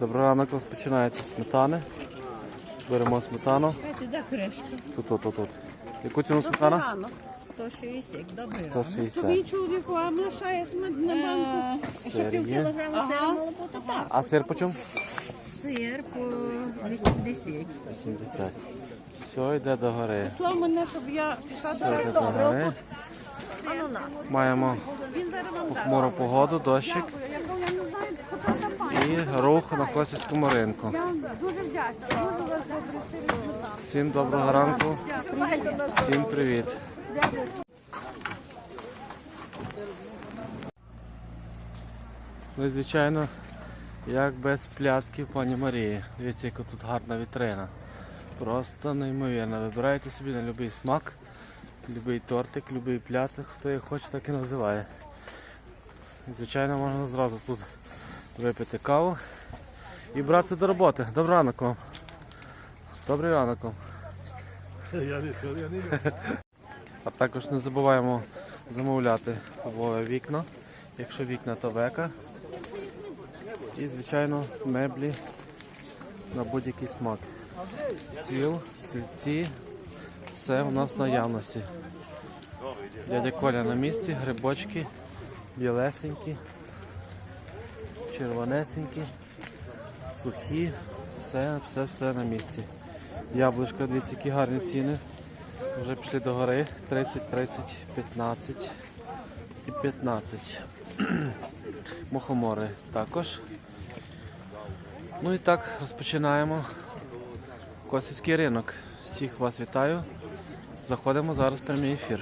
Добрий ранок розпочинається сметани. Беремо сметану. Тут, тут, тут, тут. Яку ціну сметана? 160, добрий ранок. 160. чоловіку, а лишає смет на банку. Сир є. кілограма сира мало бути так. А сир по чому? Сир по 80. 80. Все, йде до гори. Слав мене, щоб я пішла до гори. Маємо похмуру погоду, дощик Я кажу, я не знаю, хто там пані. І рух на Косівському ринку. Всім доброго ранку, всім привіт. Ну і звичайно, як без плясків пані Марії. Дивіться, яка тут гарна вітрина. Просто неймовірно. Вибирайте собі на будь-який смак, будь-який тортик, будь-який пляцик, хто як хоче, так і називає. Звичайно, можна зразу тут випити каву і братися до роботи. Добрий ранок вам. Добрий ранок вам. А також не забуваємо замовляти в вікна. Якщо вікна, то века. І, звичайно, меблі на будь-який смак. Стіл, стільці, все у нас в наявності. Дядя Коля на місці, грибочки, білесенькі, червонесенькі, сухі, все, все, все на місці. Яблучка, дивіться, які гарні ціни. Вже пішли до гори 30, 30, 15 і 15. Мухомори також. Ну і так, розпочинаємо Косівський ринок. Всіх вас вітаю. Заходимо зараз в прямий ефір.